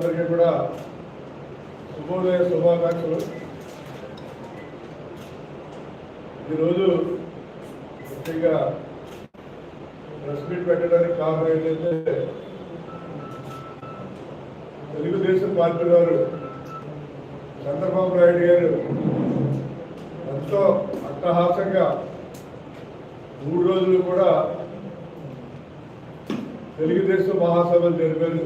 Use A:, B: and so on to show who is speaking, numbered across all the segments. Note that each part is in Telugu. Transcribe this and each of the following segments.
A: సోదరులందరికీ కూడా శుభోదయ శుభాకాంక్షలు. ఈరోజు ముఖ్యంగా ప్రెస్ మీట్ పెట్టడానికి కారణం ఏంటంటే తెలుగుదేశం పార్టీ వారు చంద్రబాబు నాయుడు గారు ఎంతో అట్టహాసంగా మూడు రోజులు కూడా తెలుగుదేశం మహాసభలు జరిపారు.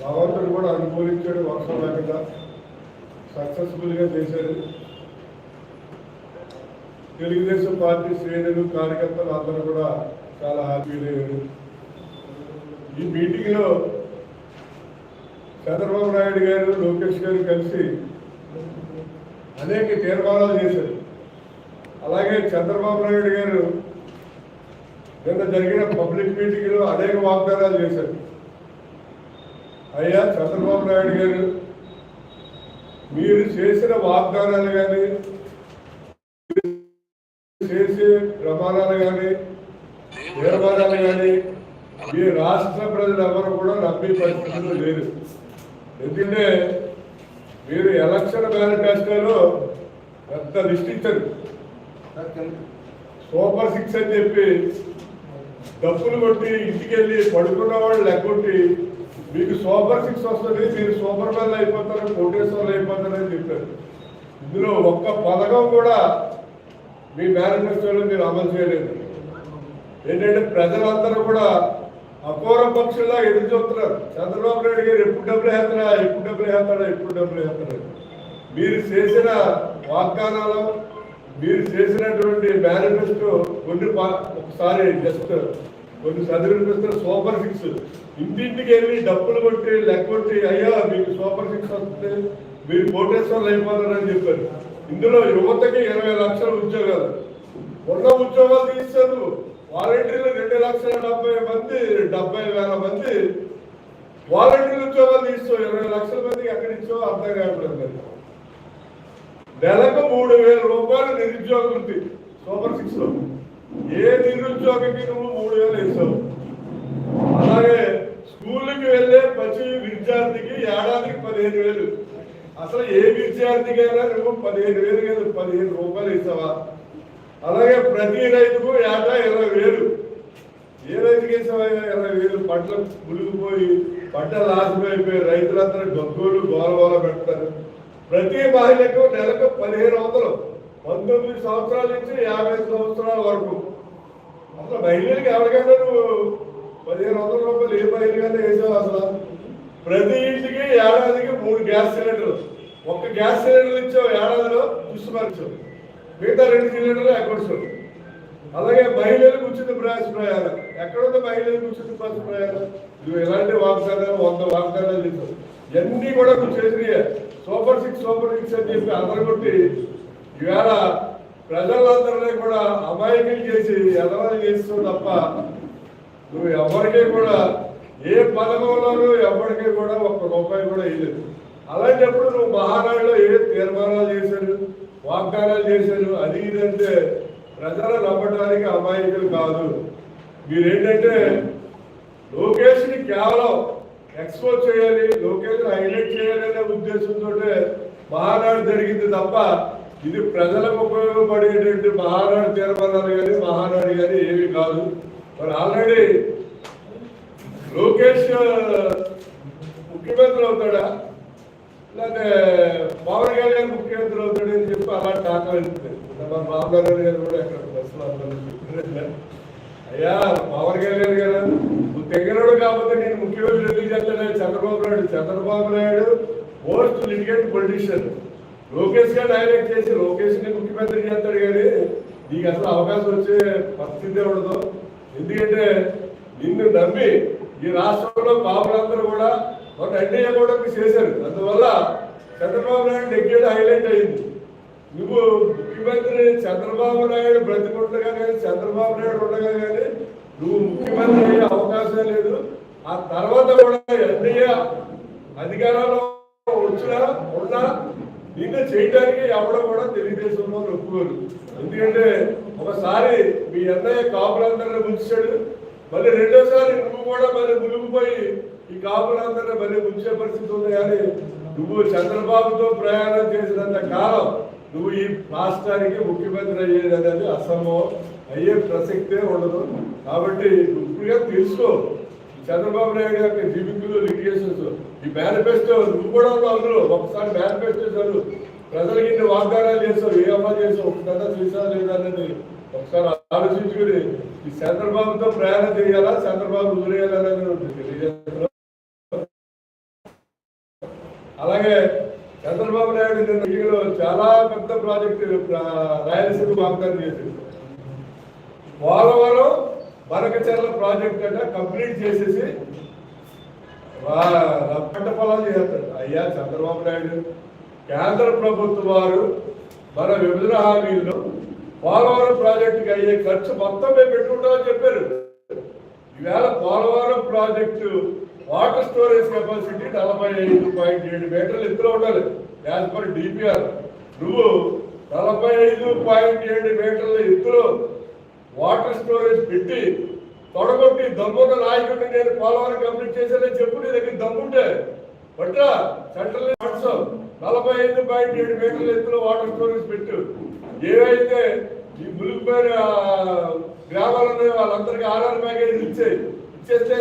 A: భగవంతుడు కూడా అనుకూలించాడు వర్షం లేకుండా సక్సెస్ఫుల్గా చేశారు తెలుగుదేశం పార్టీ శ్రేణులు కార్యకర్తలు అందరూ కూడా చాలా హ్యాపీ లేరు ఈ మీటింగ్లో చంద్రబాబు నాయుడు గారు లోకేష్ గారు కలిసి అనేక తీర్మానాలు చేశారు. అలాగే చంద్రబాబు నాయుడు గారు నిన్న జరిగిన పబ్లిక్ మీటింగ్లో అనేక వాగ్దానాలు చేశారు. అయ్యా చంద్రబాబు నాయుడు గారు మీరు చేసిన వాగ్దానాలు కానీ చేసే ప్రమాణాలు కానీ నిర్మాణాలు కానీ ఈ రాష్ట్ర ప్రజలు ఎవరు కూడా నమ్మే పరిస్థితులు లేదు ఎందుకంటే మీరు ఎలక్షన్ మేనిఫెస్టోలో పెద్ద లిస్ట్ ఇచ్చారు. సూపర్ సిక్స్ అని చెప్పి డబ్బులు కొట్టి ఇంటికి వెళ్ళి పడుకున్న వాళ్ళు లెక్కొట్టి మీకు సూపర్ సిక్స్ వస్తుంది మీరు సూపర్ మ్యాన్ అయిపోతారు కోటేశ్వర్లు అయిపోతారని చెప్పారు. ఇందులో ఒక్క పథకం కూడా మీ మేనిఫెస్టోలో మీరు అమలు చేయలేదు. ఏంటంటే ప్రజలందరూ కూడా అపూర్వ పక్షుల్లా ఎదురు చూస్తున్నారు. చంద్రబాబు నాయుడు గారు ఎప్పుడు డబ్బులు వేస్తాడా ఎప్పుడు డబ్బులు వేస్తాడా ఎప్పుడు డబ్బులు వేస్తాడా మీరు చేసిన వాగ్దానాలు మీరు చేసినటువంటి మేనిఫెస్టో కొన్ని ఒకసారి జస్ట్ కొన్ని చదివినిపిస్తే సూపర్ సిక్స్. ఇంటింటికి వెళ్ళి డబ్బులు కొట్టి లెక్క కొట్టి అయ్యా మీకు సూపర్ సిక్స్ వస్తే మీరు కోటేశ్వర్లు అయిపోతారని చెప్పారు. ఇందులో యువతకి ఇరవై లక్షల ఉద్యోగాలు. ఉన్న ఉద్యోగాలు తీస్తారు వాలంటీర్లు రెండు లక్షల డెబ్బై మంది డెబ్బై వేల మంది. వాలంటీర్ ఉద్యోగాలు తీస్తావు ఇరవై లక్షల మందికి ఎక్కడ ఇచ్చావో అర్థం కావట్లేదు నెలకు మూడు వేల రూపాయలు నిరుద్యోగం ఉంది సూపర్ సిక్స్లో ఏ నిరుద్యోగికి నువ్వు మూడు వేలు వేసావు అలాగే స్కూల్కి వెళ్ళే ప్రతి విద్యార్థికి ఏడాదికి పదిహేను వేలు అసలు ఏ విద్యార్థికైనా నువ్వు పదిహేను వేలు కాదు పదిహేను రూపాయలు ఇస్తావా? అలాగే ప్రతి రైతుకు ఏటా ఇరవై వేలు. ఏ రైతుకి వేసావా ఇరవై వేలు? పంటలు మునిగిపోయి పంట లాసిపోయిపోయి రైతులందరూ గగ్గోలు గోలగోల పెడతారు. ప్రతి మహిళకు నెలకు పదిహేను వందలు. పంతొమ్మిది సంవత్సరాల నుంచి యాభై సంవత్సరాల వరకు. అసలు మహిళలకు ఎవరికైనా నువ్వు పదిహేను వందల రూపాయలు ఏ మహిళకైనా వేసావు అసలు? ప్రతి ఇంటికి ఏడాదికి మూడు గ్యాస్ సిలిండర్లు. ఒక్క గ్యాస్ సిలిండర్ ఇచ్చావు ఏడాదిలో చూస్తున్నారు మిగతా రెండు సిలిండర్లు అకౌంట్స్ అలాగే మహిళలకు ఉచిత ప్రయాస ప్రయాణం. ఎక్కడుంది మహిళలకు ఉచిత ప్రయాస ప్రయాణం? నువ్వు ఎలాంటి వాగ్దానాలు వంద వాగ్దానాలు చేసావు ఇవన్నీ కూడా నువ్వు చేసినాయి. సూపర్ సిక్స్ సూపర్ సిక్స్ అని చెప్పి అదరగొట్టి ఇవాళ ప్రజలందరినీ కూడా అమాయకులు చేసి ఎదవలు చేస్తావు తప్ప నువ్వు ఎవరికీ కూడా ఏ పథకంలోనూ ఎవరికీ కూడా ఒక్క రూపాయి కూడా వేయలేదు అలాంటప్పుడు నువ్వు మహారాణిలో ఏ తీర్మానాలు చేశారు వాగ్దానాలు చేశారు? అది ఇదంటే ప్రజలు నమ్మడానికి అమాయకులు కాదు. మీరేంటంటే లోకేష్ని కేవలం ఎక్స్పోజ్ చేయాలి లోకేష్ హైలైట్ చేయాలి అనే ఉద్దేశంతో మహానాడు జరిగింది తప్ప ఇది ప్రజలకు ఉపయోగపడేటువంటి మహానాడు తీర్మానాలు కానీ మహానాడు కానీ ఏమి కాదు. మరి ఆల్రెడీ లోకేష్ ముఖ్యమంత్రి అవుతాడా? లేకపోతే పవన్ కళ్యాణ్ ముఖ్యమంత్రి అవుతాడు అని చెప్పి అలా టాక్ వెళ్తుంది మన రామనారాయణ గారు కూడా అక్కడ ప్రశ్న అయ్యా పవన్ కళ్యాణ్ గారు నువ్వు తెగరాడు కాకపోతే నేను ముఖ్యమంత్రి ఎందుకు చేస్తాడు Chandrababu Naidu Chandrababu Naidu most litigate politician. Lokesh గారు డైరెక్ట్ చేసి లోకేష్ని ముఖ్యమంత్రి చేస్తాడు కానీ నీకు అసలు అవకాశం వచ్చే పరిస్థితి ఉండదు ఎందుకంటే నిన్ను నమ్మి ఈ రాష్ట్రంలో బాబులందరూ కూడా ఒక ఎన్డీఏ కూడా చేశారు. అందువల్ల చంద్రబాబు నాయుడు నెగ్గేది హైలైట్ అయింది. నువ్వు ముఖ్యమంత్రి చంద్రబాబు నాయుడు బ్రతికుండగా కానీ చంద్రబాబు నాయుడు ఉండగా కానీ నువ్వు ముఖ్యమంత్రి అయ్యే అవకాశం లేదు. ఆ తర్వాత కూడా ఎన్డీఏ అధికారంలో వచ్చినా ఉన్నా ఇంకా చేయడానికి ఎవడో కూడా తెలుగుదేశంలో ఒప్పుకోరు ఎందుకంటే ఒకసారి మీ అన్నయ్య కాపులందరినీ ముంచాడు మళ్ళీ రెండోసారి నువ్వు కూడా మళ్ళీ మునిగిపోయి ఈ కాపులందరినీ మళ్ళీ ముంచే పరిస్థితి ఉంది కానీ నువ్వు చంద్రబాబుతో ప్రయాణం చేసినంత కాలం నువ్వు ఈ రాష్ట్రానికి ముఖ్యమంత్రి అయ్యేది అనేది అసంభవం. అయ్యే ప్రసక్తే ఉండదు. కాబట్టి ఇప్పుడుగా తెలుసుకో? చంద్రబాబు నాయుడు గారి జిమిక్లు లిటిగేషన్స్ ఈ మేనిఫెస్టో నువ్వు కూడా ఉన్నావు అందులో. ఒకసారి మేనిఫెస్టో చదువు. ప్రజలకి ఇన్ని వాగ్దానాలు చేస్తావు ఏ అమ్మ చేస్తావు ఒకసారి చూసా లేదా అనేది ఒకసారి ఆలోచించుకుని ఈ చంద్రబాబుతో ప్రయాణం చేయాలా? చంద్రబాబు ఊరేయాలా ఉంటుంది. అలాగే చంద్రబాబు నాయుడు నిన్న చాలా పెద్ద ప్రాజెక్టు రాయలసీమ వాగ్దానం చేసింది పోలవరం బనకచర్ల ప్రాజెక్ట్ అంటే కంప్లీట్ చేసేసి పంట పొలాలు చేస్తాడు అయ్యా చంద్రబాబు నాయుడు కేంద్ర ప్రభుత్వ వారు మన విభజన హామీల్లో పోలవరం ప్రాజెక్టుకి అయ్యే ఖర్చు మొత్తం మేము పెట్టుకుంటామని చెప్పారు. ఈవేళ Polavaram project water storage capacity నలభై ఐదు పాయింట్ ఏడు మీటర్లు ఎత్తులో ఉండాలి. యాజ్ పర్ డిపిఆర్ నువ్వు నలభై ఐదు పాయింట్ ఏడు మీటర్ల ఎత్తులో వాటర్ స్టోరేజ్ పెట్టి తొడగొట్టి దమ్మున్న నాయకుడిని నేను పోలవరం కంప్లీట్ చేశానని చెప్పు నీ దగ్గర దమ్ముంటే పట్రా సెంట్రల్ నలభై ఐదు పాయింట్ ఏడు మీటర్ల ఎత్తులో వాటర్ స్టోరేజ్ పెట్టు. ఏవైతే ఈ మునిగిపోయిన గ్రామాలు ఉన్నాయో వాళ్ళందరికీ ఆర్ఆర్ ప్యాకేజ్ ఇచ్చే ఇచ్చేస్తే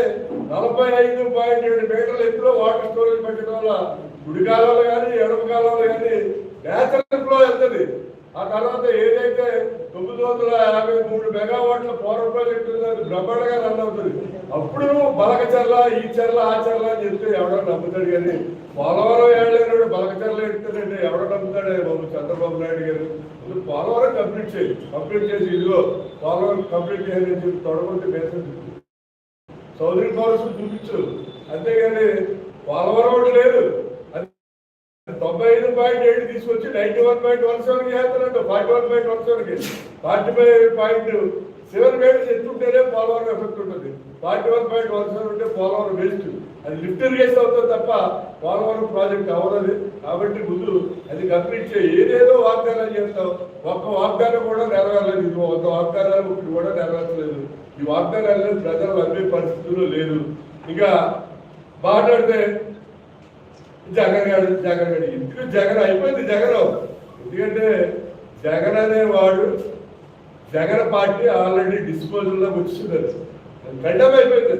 A: నలభై ఐదు పాయింట్ ఏడు మీటర్ల ఎత్తులో వాటర్ స్టోరేజ్ పెట్టడం వల్ల గుడి కాలాలు కానీ ఎడమ కాలాలు కానీ నేచురల్ ఫ్లో వెళ్తుంది. ఆ తర్వాత ఏదైతే తొమ్మిది వందల యాభై మూడు మెగావాట్ల పవర్ ప్రాజెక్ట్ ఉందో బ్రహ్మాండంగా రన్ అవుతుంది. అప్పుడు నువ్వు బలకచర్ల ఈ చర్ల ఆ చర్ల అని చెప్తే ఎవడో నమ్ముతాడు కానీ పోలవరం ఏళ్ళైనాడు బలకచర్ల ఎడుతాడంటే ఎవడో నమ్ముతాడే బాబు చంద్రబాబు నాయుడు గారు? ముందు పోలవరం కంప్లీట్ చేయి. కంప్లీట్ చేసి ఇదిగో పోలవరం కంప్లీట్ చేయాలని చెప్పి తొడగొట్టి మేసం చౌదరి పౌరస్ చూపించు. అంతేగాని పోలవరం ఒకటి లేదు. తొంభై ఐదు పాయింట్ ఏడు తీసుకొచ్చి నైన్టీ వన్ పాయింట్ వన్ సెవెన్కి చేస్తున్నాడు. ఫార్టీ వన్ పాయింట్ వన్ సెవెన్కి. ఫార్టీ ఫైవ్ పాయింట్ సెవెన్ వేలు ఎత్తుంటేనే పోలవరం ఎఫెక్ట్ ఉంటుంది. Forty one point one seven ఉంటే పోలవరం వేస్ట్. అది లిఫ్ట్ ఇరిగేషన్ అవుతుంది తప్ప పోలవరం ప్రాజెక్ట్ అవ్వదు కాబట్టి ముందు అది కంప్లీట్ చేయి. ఏదేదో వాగ్దానాలు చేస్తావు. ఒక్క వాగ్దానం కూడా నెరవేరలేదు. ఇది ఒక వాగ్దానాలు ఇప్పుడు కూడా నెరవేరలేదు ఈ వాగ్దానాలు ప్రజలు అన్ని పరిస్థితుల్లో లేదు. ఇంకా మాట్లాడితే జగన్ గారు జగన్ గారు ఎందుకు జగన్ అయిపోయింది జగన్. ఎందుకంటే జగన్ అనేవాడు జగన్ పార్టీ ఆల్రెడీ డిస్పోజల్లోకి వచ్చింది ఖండం అయిపోయింది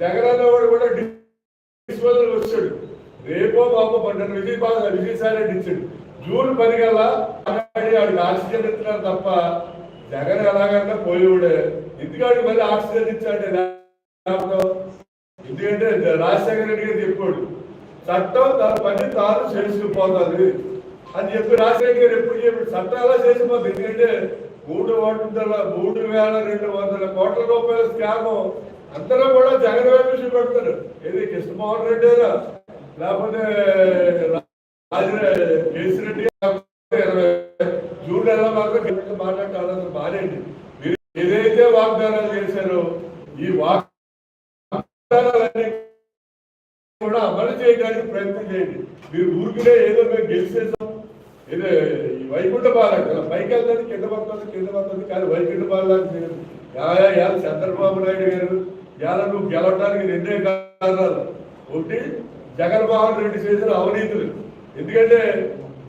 A: జగన్ అనేవాడు కూడా డిస్పోజల్ వచ్చాడు. రేపో బాబు పన్నెండు విజయ్ బా- విజయసాయి రెడ్డి ఇచ్చాడు. జూన్ పది గల మాట్లాడి ఆక్సిజన్ ఇస్తున్నారు తప్ప జగన్ ఎలాగన్నా పోయేవాడే. ఇందుకాడు మళ్ళీ ఆక్సిజన్ ఇచ్చాడు ఎందుకంటే రాజశేఖర రెడ్డి గారు చెప్పాడు చట్టం తన పని తాను చేసుకుపోతుంది. అని చెప్పి రాజశేఖర గారు ఎప్పుడు చెప్పాడు చట్టం ఎలా చేసిపోతుంది ఎందుకంటే మూడు వందల మూడు వేల రెండు వందల కోట్ల రూపాయల స్కామ్. అందరూ కూడా జగన్ వైపు చూపెడతారు ఏది కృష్ణమోహన్ రెడ్డి లేకపోతే రాజ కేసిరెడ్డి ఇరవై జూన్ నెల మాత్రం మాట్లాడాలని మానేయండి మీరు ఏదైతే వాగ్దానాలు చేశారో ఈ వాగ్దానాలన్నీ కూడా అమలు చేయడానికి ప్రయత్నం చేయండి. మీరు ఊరికినే ఏదో మేము గెలిచేసాం ఏదో ఈ వైకుంఠ బాల కదా పైకి వెళ్తుంది కింద పడుతుంది కింద పడుతుంది కానీ వైకుంఠ బాలాన్ని యా, యా, చంద్రబాబు నాయుడు గారు ఇవాళ నువ్వు గెలవడానికి రెండే కారణాలు. ఒకటి జగన్మోహన్ రెడ్డి చేసిన అవినీతులు. ఎందుకంటే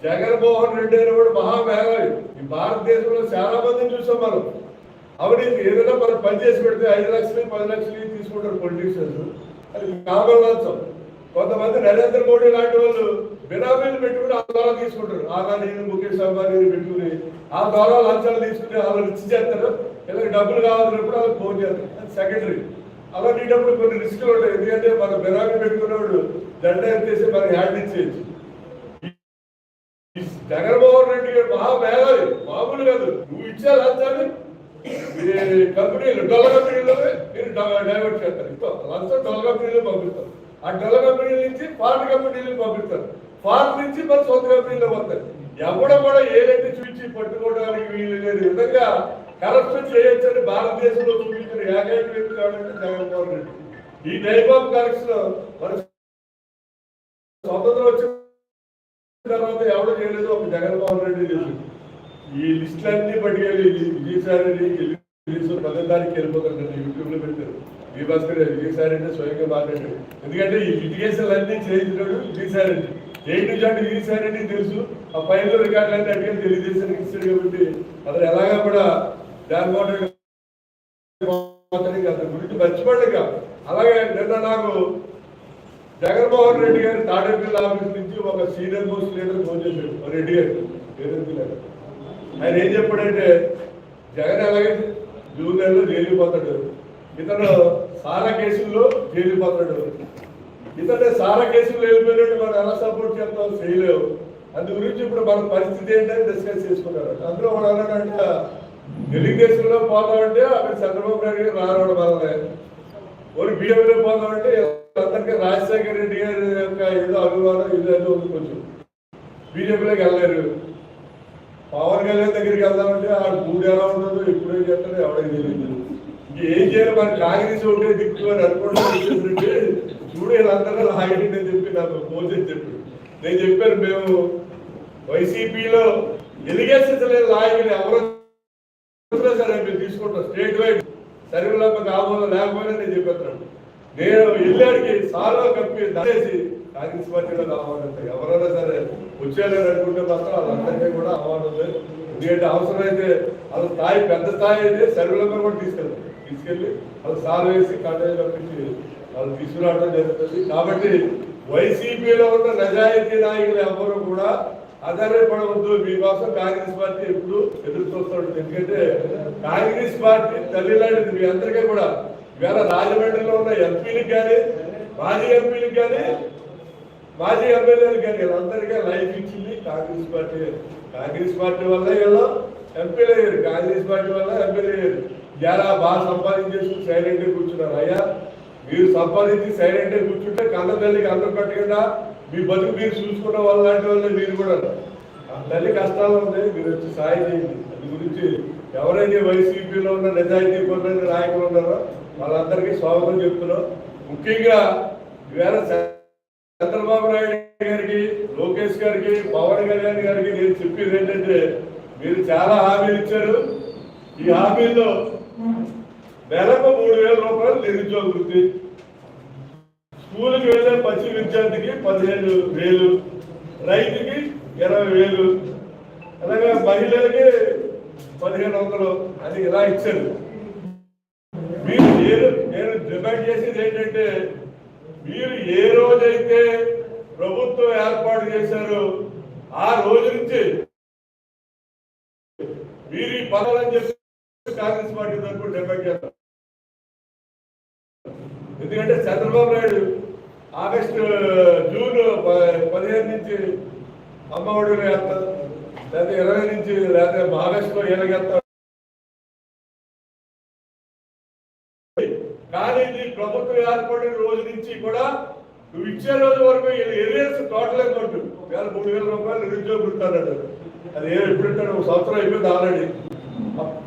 A: జగన్మోహన్ రెడ్డి అయిన కూడా మహామేధావి. ఈ భారతదేశంలో చాలా మందిని చూసాం మనం. అవినీతి ఏదైనా మనం పని చేసి పెడితే ఐదు లక్షలు పది లక్షలు తీసుకుంటారు పొలిటీషియన్స్ అది కామన్ లంచం కొంతమంది నరేంద్ర మోడీ లాంటి వాళ్ళు బినామీలు పెట్టుకుని ఆ ద్వారా తీసుకుంటారు. ఆదానీని ముఖేష్ అంబానీని పెట్టుకుని ఆ ద్వారా లంచాలు తీసుకుని వాళ్ళు ఇచ్చి చేస్తారు. ఇలా డబ్బులు కావాలన్నప్పుడు వాళ్ళకి ఫోన్ చేస్తారు. అది సెకండరీ అలాంటిప్పుడు కొన్ని రిస్క్లు ఉంటాయి. ఎందుకంటే మన బినామీ పెట్టుకున్నప్పుడు దండ ఎత్తేసి మనకి హ్యాండ్ ఇచ్చేయచ్చు. జగన్మోహన్ రెడ్డి గారు మహా మేధావి మామూలు కాదు. నువ్వు ఇచ్చే లంచాన్ని కంపెనీలు డొల్ల కంపెనీలో మీరు డైవర్ట్ చేస్తారు. ఇంకో లంచం డొల్ల కంపెనీలో పంపిస్తారు ఆ డొల్ల కంపెనీల నుంచి ఫారెన్ కంపెనీలు పంపిస్తారు. ఫారెన్ నుంచి మన సొంత కంపెనీలో పోతారు ఎవడ కూడా ఏదైతే చూపించి పట్టుకోవడానికి వీలు లేని విధంగా కరప్షన్ చేయొచ్చని భారతదేశంలో చూపించిన ఏకైక వ్యక్తి ఎవరంటే జగన్మోహన్ రెడ్డి. ఈ టైప్ ఆఫ్ కరప్షన్ మన స్వతంత్రం వచ్చిన తర్వాత ఎవరు చేయలేదు ఒక జగన్మోహన్ రెడ్డి చేసింది ఈ లిస్టులన్నీ పట్టుకెళ్ళి విజయసాయి రెడ్డి పదో తారీఖు వెళ్ళిపోతారు యూట్యూబ్లో పెట్టారు. విభాస్కర్ విజయసాయి స్వయంగా మాట్లాడారు. ఎందుకంటే ఈ లిటిగేషన్లు అన్నీ చేయించినాడు విజయసాయి రెడ్డి. ఏ నుంచి అంటే విజయసాయి తెలుసు ఆ పైన రికార్డులు అన్ని అడిగి తెలియజేసానికి ఇచ్చాడు కాబట్టి అతను ఎలాగా కూడా దాని గురించి మర్చిపోలేక అలాగే నిన్న నాకు జగన్మోహన్ రెడ్డి గారి తాడేపల్లి ఆఫీస్ నుంచి ఒక సీనియర్ మోస్ట్ లీడర్ ఫోన్ చేశాడు ఒక రెడ్డి గారు రేవంత్ ఆయన ఏం చెప్పాడంటే జగన్ అలాగే జూన్ నెలలో జైలుకి పోతాడు ఇతను సారా కేసుల్లో జైలుకి పోతాడు. ఇతను సారా కేసుల్లో వెళ్ళిపోయినట్టు మనం ఎలా సపోర్ట్ చేస్తాం చేయలేవు. అందు గురించి ఇప్పుడు మన పరిస్థితి ఏంటని డిస్కస్ చేసుకున్నారు అందులో వాడు అన్నాడంటే తెలుగుదేశంలో పోతామంటే అక్కడ చంద్రబాబు నాయుడు గారు రావడం వల్లనే ఒక బీఎంలో పోదామంటే అందరికీ రాజశేఖర రెడ్డి గారి యొక్క ఏదో అభిమానం ఇది ఏదో ఉంది కొంచెం బీజేపీలోకి వెళ్ళలేరు పవన్ కళ్యాణ్ దగ్గరికి వెళ్దామంటే ఆ మూడు ఎలా ఉండదు ఎప్పుడు ఏం చేస్తారో ఎవరికి తెలియదు ఇంక ఏం చేయాలి మన కాంగ్రెస్ ఒకటే దిక్కు అని అనుకుంటే చూడు వీళ్ళందరూ లాగండి అని చెప్పి నాకు ఫోన్ చేసి చెప్పి నేను చెప్పాను మేము వైసీపీలో ఎలిగేషన్ లాగిన ఎవరు వదిలే సరే మీరు తీసుకుంటాం స్టేట్ వైడ్ సరిగ్గా ఆమోదం లేకపోయినా నేను చెప్పేస్తున్నాను నేను వెళ్ళాడికి సాలో కప్పి దయచేసి కాంగ్రెస్ పార్టీలో కావాలంటే ఎవరైనా సరే వచ్చేయాలని అనుకుంటే మాత్రం వాళ్ళందరికీ కూడా అవార్డు లేదు ఎందుకంటే అవసరమైతే వాళ్ళ స్థాయి పెద్ద స్థాయి అయితే సర్వీలంగా కూడా తీసుకెళ్తారు తీసుకెళ్ళి వాళ్ళు సార్ వేసి కాలేజీ కప్పించి వాళ్ళు తీసుకురావడం జరుగుతుంది. కాబట్టి వైసీపీలో ఉన్న నిజాయితీ నాయకులు ఎవరు కూడా ఆధారపడవద్దు మీకోసం కాంగ్రెస్ పార్టీ ఎప్పుడు ఎదురు చూస్తాడు. ఎందుకంటే కాంగ్రెస్ పార్టీ తల్లి లాంటిది మీ అందరికీ కూడా. ఇవాళ రాజమండ్రిలో ఉన్న ఎంపీలకు కానీ మాజీ ఎంపీలకు కానీ మాజీ ఎమ్మెల్యేలు కానీ వీళ్ళందరికీ లైఫ్ ఇచ్చింది కాంగ్రెస్ పార్టీ. కాంగ్రెస్ పార్టీ వల్ల వీళ్ళు ఎంపీలు అయ్యారు. కాంగ్రెస్ పార్టీ వల్ల ఎమ్మెల్యే అయ్యారు. ఎలా బాగా సంపాదించేసుకుని సైలెంట్గా కూర్చున్నారు. అయ్యా మీరు సంపాదించి సైలెంట్ కూర్చుంటే కన్న తల్లికి అన్నం పెట్టకుండా మీ బతుకు మీరు చూసుకున్న వాళ్ళ లాంటి వాళ్ళే మీరు కూడా. ఆ తల్లి కష్టాలు ఉన్నాయి మీరు వచ్చి సాయం చేయండి. అది గురించి ఎవరైతే వైసీపీలో ఉన్న నిజాయితీ పరులైన నాయకులు ఉన్నారో వాళ్ళందరికీ స్వాగతం చెప్తున్నాం. ముఖ్యంగా ఈవేళ చంద్రబాబు నాయుడు గారికి లోకేష్ గారికి పవన్ కళ్యాణ్ గారికి నేను చెప్పేది ఏంటంటే మీరు చాలా హామీలు ఇచ్చారు. ఈ హామీల్లో నెలకు మూడు వేల రూపాయలు నిరుద్యోగ వృత్తి. స్కూల్కి వెళ్ళే పచ్చి విద్యార్థికి పదిహేను వేలు రైతుకి ఇరవై వేలు. అలాగే మహిళలకి పదిహేను వందలు అది ఇలా ఇచ్చారు. మీరు ఏ నేను డిమాండ్ చేసేది ఏంటంటే మీరు ఏ రోజైతే ప్రభుత్వం ఏర్పాటు చేశారో ఆ రోజు నుంచి మీరు ఈ పదాలని చెప్పి కాంగ్రెస్ పార్టీ తరఫున డిమాండ్ చేస్తారు. ఎందుకంటే చంద్రబాబు నాయుడు ఆగస్టు జూన్ ప- పదిహేను నుంచి అమ్మఒడి వేస్తారు. లేదా ఇరవై నుంచి లేదా ఆగస్టులో ఏలగేస్తారు కానీ ఇది ప్రభుత్వం ఏర్పడిన రోజు నుంచి కూడా నువ్వు ఇచ్చే రోజు వరకు ఎరియర్స్ టోటల్ అమౌంట్ వేల మూడు వేల రూపాయలు నిరుద్యోగ వృత్తాడు అది ఏ ఎప్పుడు ఒక సంవత్సరం అయిపోయింది ఆల్రెడీ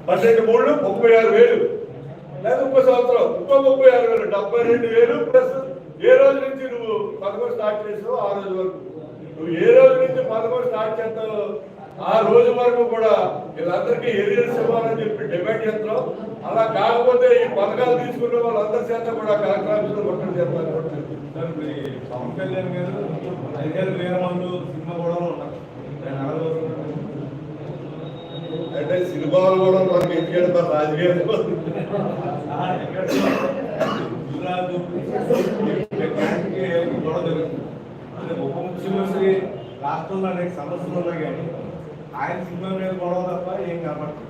A: పన్నెండు మూడు ముప్పై ఆరు వేలు. లేదు ఇంకో సంవత్సరం ఇంకో ముప్పై ఆరు వేలు. డెబ్బై రెండు వేలు ప్లస్ ఏ రోజు నుంచి నువ్వు పదకొండు స్టార్ట్ చేసావు ఆ రోజు వరకు. నువ్వు ఏ రోజు నుంచి పదకొండు స్టార్ట్ చేస్తావు ఆ రోజు వరకు కూడా వీళ్ళందరికీ ఏరియల్స్ ఇవ్వాలని చెప్పి డిమాండ్ చేస్తున్నాం. అలా కాకపోతే ఈ పథకాలు తీసుకున్న వాళ్ళందరి చేత కూడా కలెక్టర్ ఆఫీసులో పట్టడం చేస్తాను
B: సార్ మరి
C: పవన్ కళ్యాణ్ గారు ఐదేళ్ళు వేరే వాళ్ళు సినిమా కూడా ఉన్నారు. ఆయన అడగవలసిన
A: అంటే సినిమాలు కూడా మనకి ఎందుకంటే మన రాజకీయాలు.
C: ఉప ముఖ్యమంత్రి రాష్ట్రంలో అనేక సమస్యలు ఉన్నాయి కానీ ఆయన సినిమా మీద గొడవ తప్ప ఏం కాబట్టి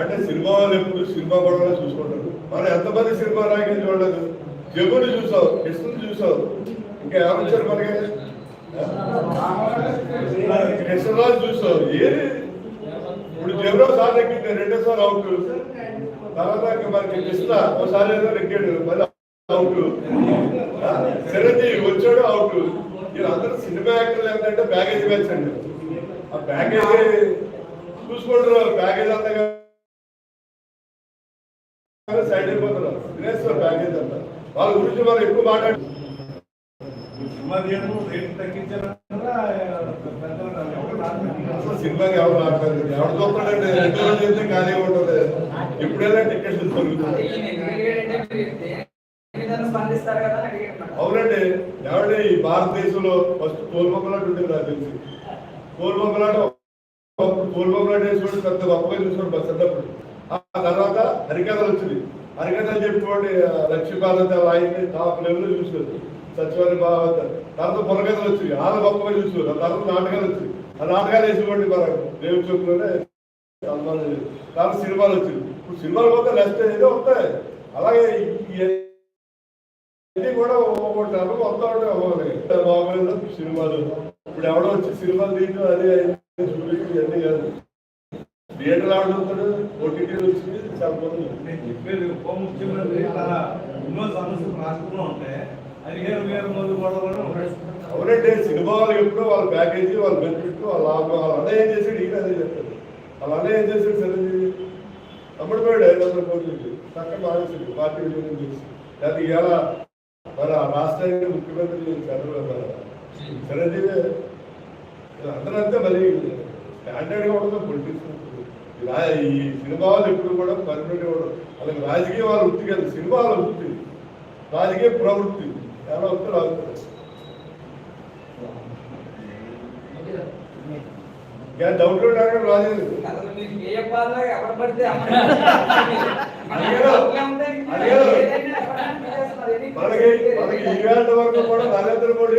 A: అంటే సినిమా ఎప్పుడు సినిమా గొడవలు చూసుకుంటారు. మనం ఎంతమంది సినిమా నాయకులు చూడలేదు? జగుని చూసావు కృష్ణుని చూసావు ఇంకా ఎవరు మనకి? కృష్ణరాజు చూసావు. ఏది? ఎవరో సార్ ఎక్కింది రెండోసారి అవుట్. తర్వాత మనకి కృష్ణ ఒకసారి ఏదో ఎక్కాడు మళ్ళీ అవుట్. చిరంజీవి వచ్చాడు అవుట్. వీళ్ళందరూ సినిమా యాక్టర్లు ఏంటంటే ప్యాకేజ్ మ్యాచ్ అండి. ఆ బ్యాగేజ్ చూసుకుంటారు ప్యాకేజ్ అంతా సైడ్ అయిపోతున్నారు. తినేస్తారు బ్యాగేజ్ అంతా. వాళ్ళ గురించి మనం ఎక్కువ మాట్లాడు
C: సినిమా థియేటర్ రేటు తగ్గించారన్నా
A: సినిమాకి ఎవరు మాట్లాడలేదు ఎవరు చూస్తాడండి రెండు రోజులు చేస్తే ఖాళీ ఉంటుంది ఎప్పుడైనా టికెట్లు దొరుకుతుంది అవునండి. ఎవరండి ఈ భారతదేశంలో ఫస్ట్ కోల్బొమ్మలాట ఉంటుంది నాకు తెలిసి. కోల్బొమ్మలాట కోల్బొమ్మలాట వేసుకోండి పెద్ద గొప్పగా చూసుకోండి బస్ అన్నప్పుడు. ఆ తర్వాత హరికథలు వచ్చింది హరికథలు చెప్పుకోండి లక్ష్మీపార్వతి ఆయన టాప్ లెవెల్ చూసుకోవచ్చు సచివాలయ భావత తర్వాత బుర్రకథలు వచ్చింది ఆమె గొప్పగా చూసుకోవచ్చు ఆ తర్వాత నాటకాలు వచ్చింది నాటకాలు వేసుకోండి మనకు దేవుడి చొప్పులోనే సన్మానం సినిమాలు వచ్చింది ఇప్పుడు సినిమాలు పోతే లెస్ట్ ఏదో వస్తాయి. అలాగే ఇది కూడా ఒక్కొక్కటి అర్థం మొత్తం ఒకటి అవ్వాలి సినిమాలు. ఇప్పుడు ఎవడో వచ్చి సినిమాలు తీయడం అది అయింది. చూపించి ఇవన్నీ కాదు. థియేటర్ ఆడుతుంటాడు ఓటీటీ వచ్చింది చాలా మంది
C: నేను చెప్పేది ఉప ముఖ్యమంత్రి అలా ఎన్నో సమస్యలు రాష్ట్రంలో ఉంటే పదిహేను వేల మంది కూడా
A: అవునంటే సినిమా వాళ్ళు ఎప్పుడో వాళ్ళ ప్యాకేజీ వాళ్ళ బెనిఫిట్ వాళ్ళ లాభం వాళ్ళ అన్నయ్య ఏం చేసాడు ఈయన అదే చెప్తాడు వాళ్ళ అన్నయ్య ఏం చేశాడు చిరంజీవి? తమ్ముడు పోయాడు ఐదు వందల కోట్లు చక్కగా మానేసాడు పార్టీ విలీనం చేసి. ఎలా ఇవాళ ఆ రాష్ట్రానికి ముఖ్యమంత్రి చంద్రబాబు చిరంజీవి అందరూ అంతే మరి స్టాండర్డ్గా ఉండదు పొలిటిక్స్ ఈ సినిమా వాళ్ళు ఎప్పుడు కూడా పర్మనెంట్ ఇవ్వడం అలాగే రాజకీయ వాళ్ళ వృత్తి కాదు సినిమా వాళ్ళ వృత్తి. రాజకీయ ప్రవృత్తి. చాలా వృత్తి రావుతారు ఇంకా డౌట్ అడగడం రాలేదు
D: అసలు మీకు ఏ చెప్పాలో ఎవరు పడితే
A: అడిగారు. అడిగారు. మనకి మనకి ఈ వరకు కూడా నరేంద్ర మోడీ